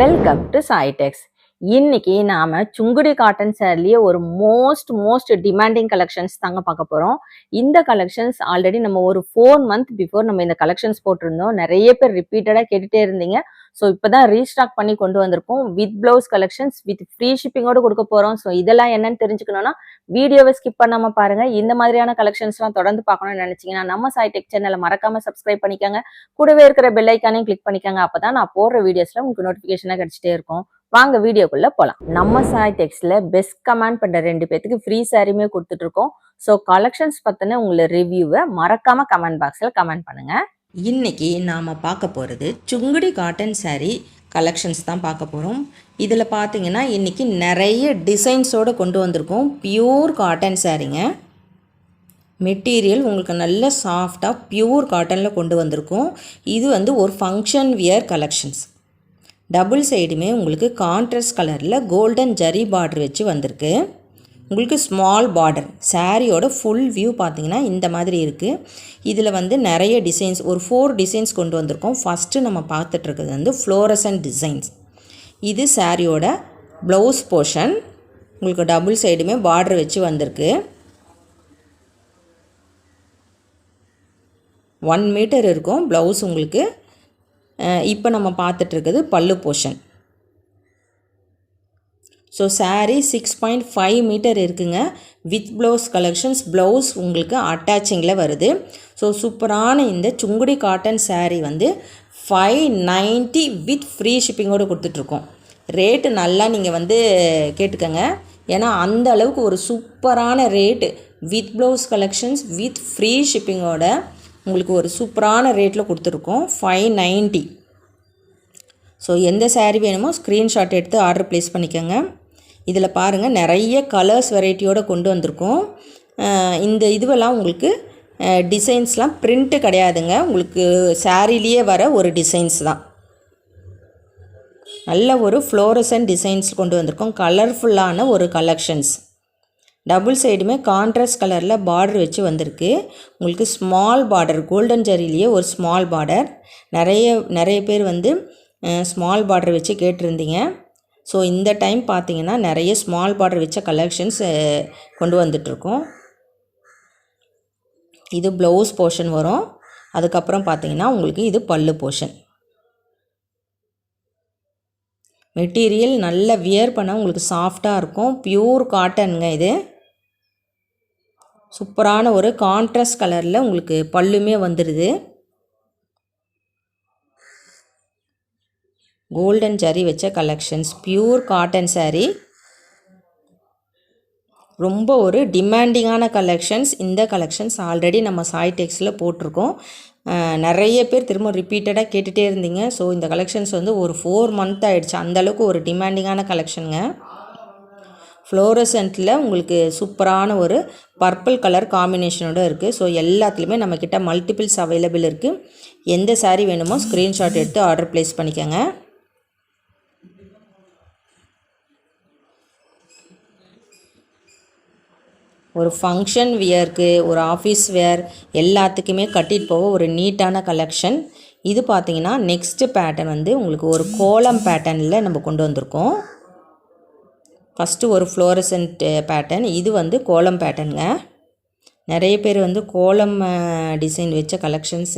Welcome to சாய்டெக்ஸ் இன்னைக்கு நாம Sungudi cotton சேரீலயே ஒரு மோஸ்ட் மோஸ்ட் டிமாண்டிங் கலெக்ஷன்ஸ் தாங்க பார்க்க போறோம். இந்த கலெக்ஷன்ஸ் ஆல்ரெடி நம்ம ஒரு ஃபோர் மந்த் பிஃபோர் நம்ம இந்த கலெக்ஷன்ஸ் போட்டிருந்தோம். நிறைய பேர் ரிப்பீட்டடா கேட்டுட்டே இருந்தீங்க. ஸோ இப்போ தான் ரீஸ்டாக் பண்ணி கொண்டு வந்திருக்கோம். With blouse collections with free ஷிப்பிங்கோடு கொடுக்க போகிறோம் ஸோ இதெல்லாம் என்னன்னு தெரிஞ்சுக்கணும்னா வீடியோவை ஸ்கிப் பண்ணாமல் பாருங்கள் இந்த மாதிரியான கலெக்ஷன்ஸ்லாம் தொடர்ந்து பார்க்கணும்னு நினச்சிங்கன்னா நம்ம சாய் டெக் சேனலை மறக்காமல் சப்ஸ்கிரைப் பண்ணிக்கோங்க. கூடவே இருக்கிற பெல் ஐக்கானையும் கிளிக் பண்ணிக்கோங்க. அப்பதான் நான் போடுற வீடியோஸில் உங்களுக்கு நோட்டிஃபிகேஷனாக கிடச்சிட்டே இருக்கும். வாங்க வீடியோக்குள்ள போகலாம் நம்ம சாய் டெக்ஸ்ட்ல பெஸ்ட் கமெண்ட் பண்ற ரெண்டு பேத்துக்கு ஃப்ரீ சாரியுமே கொடுத்துட்டு இருக்கோம். ஸோ கலெக்ஷன்ஸ் பத்தின உங்களை ரிவ்யூவை மறக்காம கமெண்ட் பாக்ஸ்ல கமெண்ட் பண்ணுங்க. இன்னைக்கு நாம் பார்க்க போகிறது சுங்குடி காட்டன் சாரீ கலெக்ஷன்ஸ் தான் பார்க்க போகிறோம் இதில் பார்த்தீங்கன்னா இன்றைக்கி நிறைய டிசைன்ஸோடு கொண்டு வந்திருக்கோம். பியூர் காட்டன் சாரீங்க மெட்டீரியல் உங்களுக்கு நல்ல சாஃப்டாக பியூர் காட்டனில் கொண்டு வந்திருக்கோம். இது வந்து ஒரு ஃபங்க்ஷன் வியர் கலெக்ஷன்ஸ் டபுள் சைடுமே உங்களுக்கு கான்ட்ராஸ்ட் கலரில் கோல்டன் ஜரி பார்டர் வச்சு வந்திருக்கு. உங்களுக்கு ஸ்மால் பார்டர் சாரியோட ஃபுல் வியூ பார்த்தீங்கன்னா இந்த மாதிரி இருக்குது இதில் வந்து நிறைய டிசைன்ஸ் ஒரு ஃபோர் டிசைன்ஸ் கொண்டு வந்திருக்கோம். ஃபஸ்ட்டு நம்ம பார்த்துட்ருக்கிறது வந்து ஃப்ளோரசன் டிசைன்ஸ் இது சாரியோட ப்ளவுஸ் போர்ஷன் உங்களுக்கு டபுள் சைடுமே பார்டர் வச்சு வந்திருக்கு. ஒன் மீட்டர் இருக்கும் ப்ளவுஸ் உங்களுக்கு. இப்போ நம்ம பார்த்துட்ருக்குது pallu portion so saree six point five metre இருக்குங்க. வித் ப்ளவுஸ் கலெக்ஷன்ஸ் ப்ளவுஸ் உங்களுக்கு அட்டாச்சிங்கில் வருது. ஸோ சூப்பரான இந்த சுங்குடி காட்டன் சாரீ வந்து ஃபைவ் நைன்ட்டி வித் ஃப்ரீ ஷிப்பிங்கோடு கொடுத்துட்ருக்கோம். ரேட்டு நல்லா நீங்கள் வந்து கேட்டுக்கோங்க. ஏன்னா அந்த அளவுக்கு ஒரு சூப்பரான rate with blouse collections with free ஷிப்பிங்கோட உங்களுக்கு ஒரு சூப்பரான ரேட்டில் கொடுத்துருக்கோம் ஃபைவ் நைன்ட்டி ஸோ எந்த சாரீ வேணுமோ ஸ்க்ரீன்ஷாட் எடுத்து ஆர்டர் ப்ளேஸ் பண்ணிக்கோங்க. இதில் பாருங்கள் நிறைய கலர்ஸ் வெரைட்டியோடு கொண்டு வந்திருக்கோம். இந்த இதுவெல்லாம் உங்களுக்கு டிசைன்ஸ்லாம் பிரிண்ட்டு கிடையாதுங்க. உங்களுக்கு சாரீலேயே வர ஒரு டிசைன்ஸ் தான். நல்ல ஒரு ஃப்ளோரசன் டிசைன்ஸ் கொண்டு வந்திருக்கோம். கலர்ஃபுல்லான ஒரு கலெக்ஷன்ஸ் டபுள் சைடுமே கான்ட்ராஸ்ட் கலரில் பார்டர் வச்சு வந்திருக்கு. உங்களுக்கு ஸ்மால் பார்டர் கோல்டன் ஜரிலேயே ஒரு ஸ்மால் பார்டர் நிறைய நிறைய பேர் வந்து ஸ்மால் பார்டர் வச்சு கேட்டிருந்தீங்க. ஸோ இந்த டைம் பார்த்தீங்கன்னா நிறைய ஸ்மால் பார்டர் வச்ச கலெக்ஷன்ஸ் கொண்டு வந்துட்ருக்கோம் இது ப்ளவுஸ் போர்ஷன் வரும். அதுக்கப்புறம் பார்த்தீங்கன்னா உங்களுக்கு இது பல்லு போர்ஷன் மெட்டீரியல் நல்ல வியர் பண்ண உங்களுக்கு சாஃப்டாக இருக்கும். பியூர் காட்டனுங்க இது. சூப்பரான ஒரு கான்ட்ராஸ்ட் கலரில் உங்களுக்கு பல்லுமே வந்துடுது கோல்டன் ஜரி வச்ச கலெக்ஷன்ஸ் பியூர் காட்டன் சாரீ ரொம்ப ஒரு டிமாண்டிங்கான கலெக்ஷன்ஸ் இந்த கலெக்ஷன்ஸ் ஆல்ரெடி நம்ம சாய் டெக்ஸில் போட்டிருக்கோம் நிறைய பேர் திரும்ப ரிப்பீட்டடாக கேட்டுகிட்டே இருந்தீங்க. ஸோ இந்த கலெக்ஷன்ஸ் வந்து ஒரு ஃபோர் மந்த் ஆகிடுச்சு அந்தளவுக்கு ஒரு டிமாண்டிங்கான கலெக்ஷனுங்க ஃப்ளோரசன்ட்டில் உங்களுக்கு சூப்பரான ஒரு பர்பிள் கலர் காம்பினேஷனோட இருக்குது ஸோ எல்லாத்துலேயுமே நம்மக்கிட்ட மல்டிபிள்ஸ் அவைலபிள் இருக்குது எந்த சாரீ வேணுமோ ஸ்க்ரீன்ஷாட் எடுத்து ஆர்டர் ப்ளேஸ் பண்ணிக்கோங்க. ஒரு ஃபங்க்ஷன் வியருக்கு ஒரு ஆஃபீஸ் வேர் எல்லாத்துக்குமே கட்டிட்டு போக ஒரு நீட்டான கலெக்ஷன் இது பார்த்தீங்கன்னா நெக்ஸ்ட்டு பேட்டர்ன் வந்து உங்களுக்கு ஒரு கோலம் பேட்டர்னில் நம்ம கொண்டு வந்திருக்கோம். ஃபஸ்ட்டு ஒரு ஃப்ளோரசன்ட் பேட்டர்ன் இது வந்து கோலம் பேட்டர்னுங்க நிறைய பேர் வந்து கோலம் டிசைன் வச்ச கலெக்ஷன்ஸ்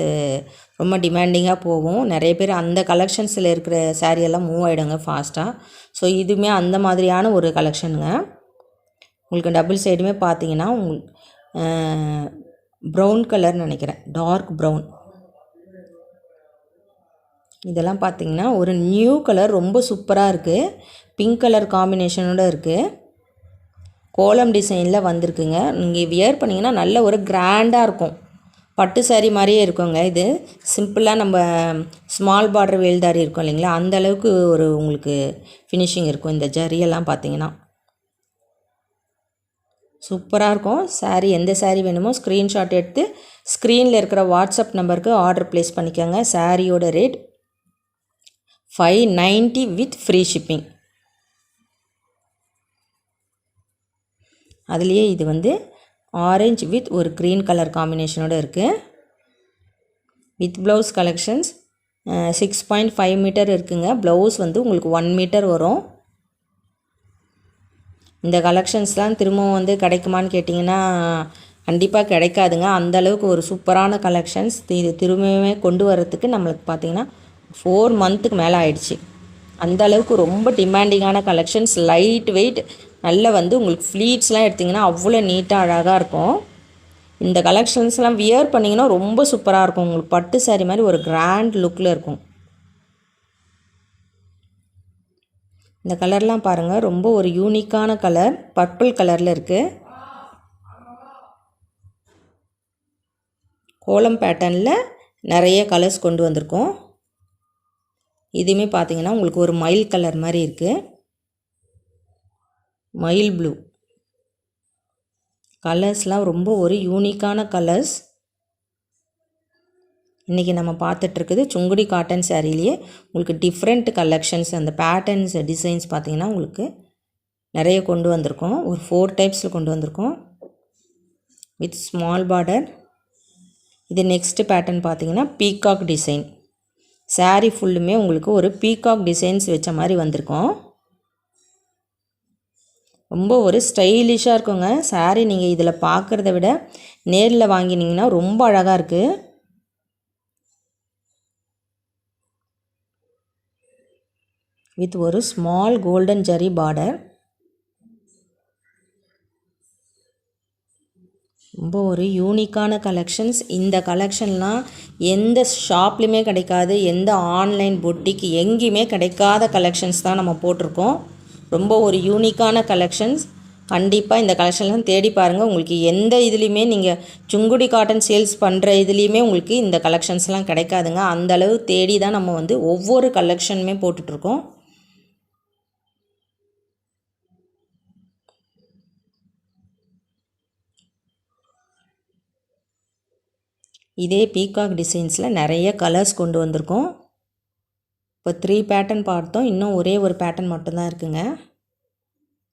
ரொம்ப டிமாண்டிங்காக போகும். நிறைய பேர் அந்த கலெக்ஷன்ஸில் இருக்கிற சாரியெல்லாம் எல்லாம் மூவ் ஆகிடுங்க ஃபாஸ்ட்டாக ஸோ இதுவுமே அந்த மாதிரியான ஒரு கலெக்ஷனுங்க உங்களுக்கு டபுள் சைடுமே பார்த்தீங்கன்னா உங்கள் ப்ரௌன் கலர்னு நினைக்கிறேன். டார்க் ப்ரௌன் இதெல்லாம் பார்த்தீங்கன்னா ஒரு நியூ கலர் ரொம்ப சூப்பராக இருக்குது பிங்க் கலர் காம்பினேஷனோட இருக்குது கோலம் டிசைனில் வந்திருக்குங்க. நீங்கள் வியர் பண்ணிங்கன்னா நல்ல ஒரு கிராண்டாக இருக்கும். பட்டு saree மாதிரியே இருக்குங்க இது. சிம்பிளாக நம்ம ஸ்மால் பார்டர் வேல்தாரி இருக்கும் இல்லைங்களா? அந்த அளவுக்கு ஒரு உங்களுக்கு ஃபினிஷிங் இருக்கும் இந்த ஜரியெல்லாம் பார்த்தீங்கன்னா. சூப்பராக இருக்கும் சாரீ எந்த சாரீ வேணுமோ ஸ்க்ரீன்ஷாட் எடுத்து ஸ்க்ரீனில் இருக்கிற வாட்ஸ்அப் நம்பருக்கு ஆர்டர் ப்ளேஸ் பண்ணிக்கோங்க. சாரியோட rate five ninety with free shipping அதுலேயே இது வந்து ஆரஞ்சு வித் ஒரு க்ரீன் கலர் காம்பினேஷனோடு இருக்குது with blouse collections six point five metre இருக்குங்க. ப்ளவுஸ் வந்து உங்களுக்கு ஒன் மீட்டர் வரும். இந்த கலெக்ஷன்ஸ்லாம் திரும்பவும் வந்து கிடைக்குமான்னு கேட்டிங்கன்னா கண்டிப்பாக கிடைக்காதுங்க. அந்த அளவுக்கு ஒரு சூப்பரான கலெக்ஷன்ஸ் இது திரும்பவுமே கொண்டு வரத்துக்கு நம்மளுக்கு பார்த்தீங்கன்னா ஃபோர் மந்த்துக்கு மேலே ஆயிடுச்சு. அந்த அளவுக்கு ரொம்ப டிமாண்டிங்கான கலெக்ஷன்ஸ் லைட் வெயிட் நல்ல வந்து உங்களுக்கு ஃப்ளீட்ஸ்லாம் எடுத்திங்கன்னா அவ்வளோ நீட்டாக அழகாக இருக்கும். இந்த கலெக்ஷன்ஸ்லாம் வியர் பண்ணிங்கன்னா ரொம்ப சூப்பராக இருக்கும். உங்களுக்கு பட்டு சாரி மாதிரி ஒரு கிராண்ட் லுக்கில் இருக்கும். இந்த கலர்லாம் பாருங்கள் ரொம்ப ஒரு யூனிக்கான கலர். பர்பிள் கலரில் இருக்குது கோலம் பேட்டர்னில் நிறைய கலர்ஸ் கொண்டு வந்திருக்கோம். இதுவுமே பார்த்தீங்கன்னா உங்களுக்கு ஒரு மயில் கலர் மாதிரி இருக்குது மயில் ப்ளூ. கலர்ஸ்லாம் ரொம்ப ஒரு யூனிக்கான கலர்ஸ். இன்றைக்கி நம்ம பார்த்துட்ருக்குது சுங்குடி காட்டன் சாரீலேயே உங்களுக்கு டிஃப்ரெண்ட் கலெக்ஷன்ஸ் அந்த பேட்டர்ன்ஸ் டிசைன்ஸ் பார்த்திங்கன்னா உங்களுக்கு நிறைய கொண்டு வந்திருக்கோம். ஒரு ஃபோர் டைப்ஸில் கொண்டு வந்திருக்கோம். வித் ஸ்மால் பார்டர் இது நெக்ஸ்ட்டு பேட்டர்ன் பார்த்திங்கன்னா பீகாக் டிசைன் சாரீ ஃபுல்லுமே உங்களுக்கு ஒரு பீகாக் டிசைன்ஸ் வச்ச மாதிரி வந்திருக்கோம். ரொம்ப ஒரு ஸ்டைலிஷாக இருக்குங்க. சாரீ நீங்கள் இதில் பார்க்குறத விட நேரில் வாங்கினீங்கன்னா ரொம்ப அழகாக இருக்குது வித் ஒரு ஸ்மால் கோல்டன் ஜரி பார்டர். ரொம்ப ஒரு யூனிக்கான கலெக்ஷன்ஸ். இந்த கலெக்ஷன்லாம் எந்த ஷாப்லேயுமே கிடைக்காது. எந்த ஆன்லைன் பொட்டிக்கு எங்கேயுமே கிடைக்காத கலெக்ஷன்ஸ் தான் நம்ம போட்டிருக்கோம். ரொம்ப ஒரு யூனிக்கான கலெக்ஷன்ஸ். கண்டிப்பாக இந்த கலெக்ஷன்லாம் தேடி பாருங்கள் உங்களுக்கு எந்த இதுலேயுமே நீங்கள் சுங்குடி காட்டன் சேல்ஸ் பண்ணுற இதுலேயுமே உங்களுக்கு இந்த கலெக்ஷன்ஸ்லாம் கிடைக்காதுங்க. அந்தளவு தேடி தான் நம்ம வந்து ஒவ்வொரு கலெக்ஷனுமே போட்டுட்ருக்கோம். இதே பீகாக் டிசைன்ஸில் நிறைய கலர்ஸ் கொண்டு வந்திருக்கோம். இப்போ த்ரீ பேட்டர்ன் பார்த்தோம். இன்னும் ஒரே ஒரு பேட்டர்ன் மட்டும்தான் இருக்குங்க.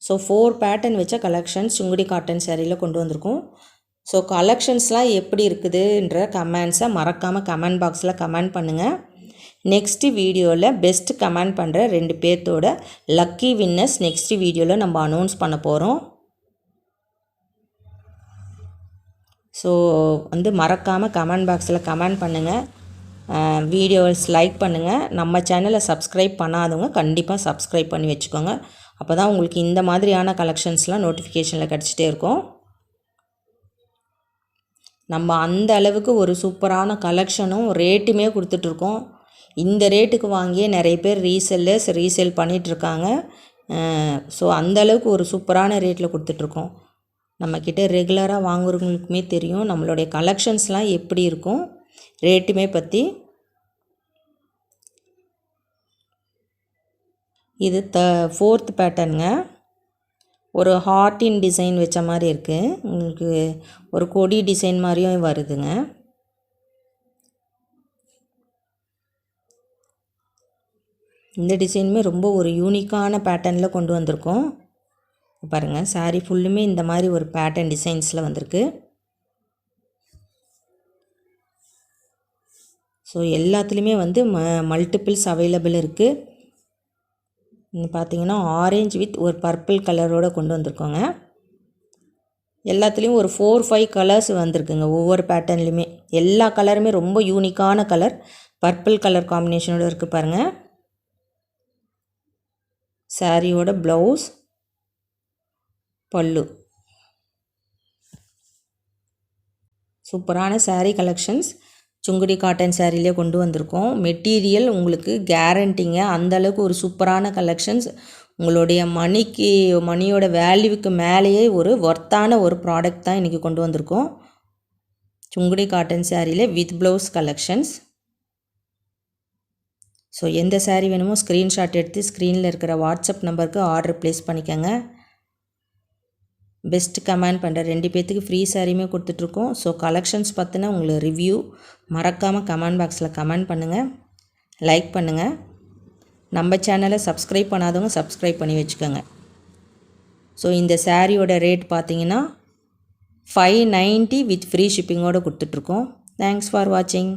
ஸோ ஃபோர் பேட்டர்ன் வச்ச கலெக்ஷன்ஸ் சுங்குடி காட்டன் சேரீயில் கொண்டு வந்திருக்கோம். ஸோ கலெக்ஷன்ஸ்லாம் எப்படி இருக்குதுன்ற கமெண்ட்ஸை மறக்காமல் கமெண்ட் பாக்ஸில் கமெண்ட் பண்ணுங்கள் நெக்ஸ்ட்டு வீடியோவில் பெஸ்ட் கமெண்ட் பண்ணுற ரெண்டு பேர்த்தோட லக்கி வின்னர்ஸ் நெக்ஸ்ட் வீடியோவில் நம்ம அனௌன்ஸ் பண்ண போகிறோம் ஸோ வந்து மறக்காமல் கமெண்ட் பாக்ஸில் கமெண்ட் பண்ணுங்கள் வீடியோஸ் லைக் பண்ணுங்கள் நம்ம சேனலை சப்ஸ்கிரைப் பண்ணாதவங்க கண்டிப்பாக சப்ஸ்கிரைப் பண்ணி வச்சுக்கோங்க. அப்போ தான் உங்களுக்கு இந்த மாதிரியான கலெக்ஷன்ஸ்லாம் நோட்டிஃபிகேஷனில் கிடச்சிட்டே இருக்கும். நம்ம அந்த அளவுக்கு ஒரு சூப்பரான கலெக்ஷனும் ரேட்டுமே கொடுத்துட்ருக்கோம் இந்த ரேட்டுக்கு வாங்கியே நிறைய பேர் ரீசெல்லர்ஸ் ரீசேல் பண்ணிகிட்ருக்காங்க ஸோ அந்த அளவுக்கு ஒரு சூப்பரான ரேட்டில் கொடுத்துட்ருக்கோம் நம்மக்கிட்ட ரெகுலராக வாங்குறவங்களுக்குமே தெரியும் நம்மளுடைய கலெக்ஷன்ஸ்லாம் எப்படி இருக்கும். ரேட்டுமே பற்றி இது த ஃபோர்த் பேட்டர்னுங்க ஒரு ஹார்ட்டின் டிசைன் வச்ச மாதிரி இருக்குது உங்களுக்கு ஒரு கொடி டிசைன் மாதிரியும் வருதுங்க. இந்த டிசைனுமே ரொம்ப ஒரு யூனிக்கான பேட்டர்னில் கொண்டு வந்திருக்கோம். பாருங்கள் சாரீ ஃபுல்லுமே இந்த மாதிரி ஒரு பேட்டர்ன் டிசைன்ஸில் வந்திருக்கு. ஸோ எல்லாத்துலேயுமே வந்து ம மல்டிபிள்ஸ் அவைலபிள் இருக்குது பார்த்தீங்கன்னா ஆரேஞ்ச் வித் ஒரு பர்பிள் கலரோடு கொண்டு வந்திருக்கோங்க. எல்லாத்துலேயும் ஒரு ஃபோர் ஃபைவ் கலர்ஸ் வந்திருக்குங்க ஒவ்வொரு பேட்டர்ன்லையுமே எல்லா கலருமே ரொம்ப யூனிக்கான கலர் பர்பிள் கலர் காம்பினேஷனோடு இருக்குது பாருங்கள் சாரியோட ப்ளவுஸ் பல்லு. சூப்பரான சாரீ கலெக்ஷன்ஸ் சுங்குடி காட்டன் சாரிலே கொண்டு வந்திருக்கோம். மெட்டீரியல் உங்களுக்கு கேரண்டிங்க அந்தளவுக்கு ஒரு சூப்பரான கலெக்ஷன்ஸ் உங்களுடைய மணிக்கு மணியோட வேல்யூவுக்கு மேலேயே ஒரு ஒர்த்தான ஒரு ப்ராடக்ட் தான் இன்றைக்கி கொண்டு வந்திருக்கோம். சுங்குடி காட்டன் சாரியில் வித் ப்ளவுஸ் கலெக்ஷன்ஸ் ஸோ எந்த சேரீ வேணுமோ ஸ்க்ரீன்ஷாட் எடுத்து ஸ்க்ரீனில் இருக்கிற வாட்ஸ்அப் நம்பருக்கு ஆர்டர் ப்ளேஸ் பண்ணிக்கோங்க. பெஸ்ட் கமெண்ட் பண்ணுற ரெண்டு பேர்த்துக்கு ஃப்ரீ சாரியுமே கொடுத்துட்ருக்கோம். ஸோ கலெக்ஷன்ஸ் பார்த்தினா உங்களுக்கு ரிவ்யூ மறக்காமல் கமெண்ட் பாக்ஸில் கமெண்ட் பண்ணுங்கள் லைக் பண்ணுங்கள் நம்ம சேனலை சப்ஸ்கிரைப் பண்ணாதவங்க சப்ஸ்கிரைப் பண்ணி வச்சுக்கோங்க. ஸோ இந்த சாரியோட ரேட் பார்த்தீங்கன்னா ஃபைவ் நைன்ட்டி வித் ஃப்ரீ ஷிப்பிங்கோடு கொடுத்துட்ருக்கோம். தேங்க்ஸ் ஃபார் வாட்சிங்